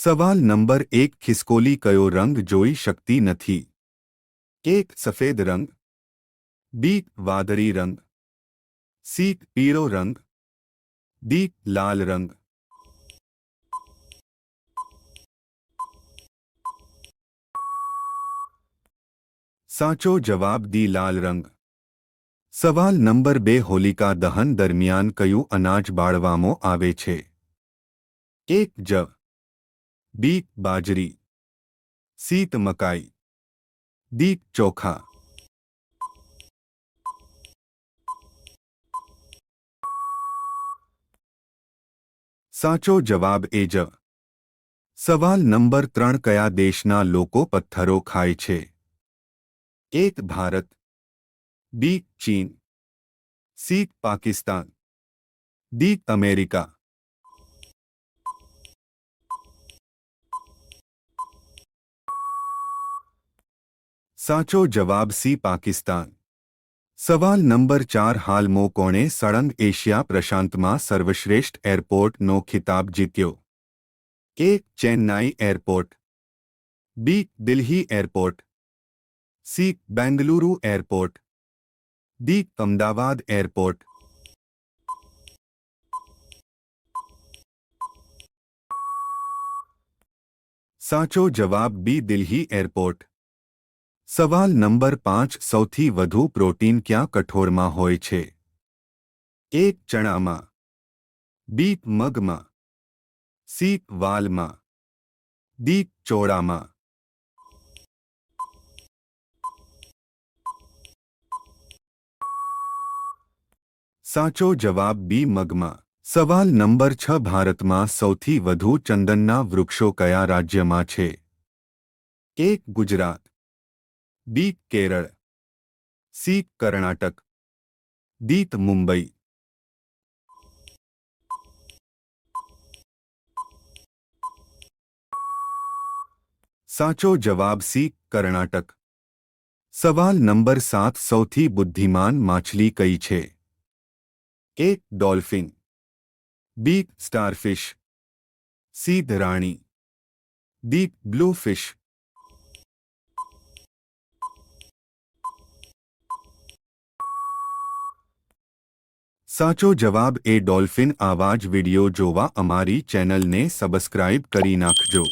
સવાલ નંબર એક ખિસકોલી કયો રંગ જોઈ શકતી નથી એક સફેદ રંગ બી વાદળી રંગ સી પીળો રંગ ડી લાલ રંગ સાચો જવાબ ડી લાલ રંગ સવાલ નંબર બે હોલિકા દહન દરમિયાન કયું અનાજ બાળવામાં આવે છે એક જવ બી બાજરી સીત મકાઈ ડી ચોખા સાચો જવાબ એ જ સવાલ નંબર ત્રણ કયા દેશના લોકો પથ્થરો ખાય છે એક ભારત બી ચીન સી પાકિસ્તાન ડી અમેરિકા સાચો જવાબ સી પાકિસ્તાન સવાલ નંબર ચાર હાલમાં કોણે સળંગ એશિયા પ્રશાંતમાં સર્વશ્રેષ્ઠ એરપોર્ટનો ખિતાબ જીત્યો A Chennai airport B Delhi airport C Bengaluru airport D Ahmedabad airport સાચો જવાબ બી દિલ્હી એરપોર્ટ સવાલ નંબર પાંચ સૌથી વધુ પ્રોટીન ક્યાં કઠોળમાં હોય છે? એક ચણામાં, બી મગમાં, સી વાલમાં, ડી ચોળામાં. સાચો જવાબ બી મગમાં. સવાલ નંબર છ ભારતમાં સૌથી વધુ ચંદનના વૃક્ષો કયા રાજ્યમાં છે? એક Gujarat B Kerala C Karnataka D Mumbai સાચો જવાબ સી કર્ણાટક સવાલ નંબર સાત સૌથી બુદ્ધિમાન માછલી કઈ છે A dolphin B starfish C ધરાણી D બ્લૂફિશ સાચો જવાબ એ ડોલ્ફિન આવા જ વિડિયો જોવા અમારી ચેનલને સબસ્ક્રાઇબ કરી નાખજો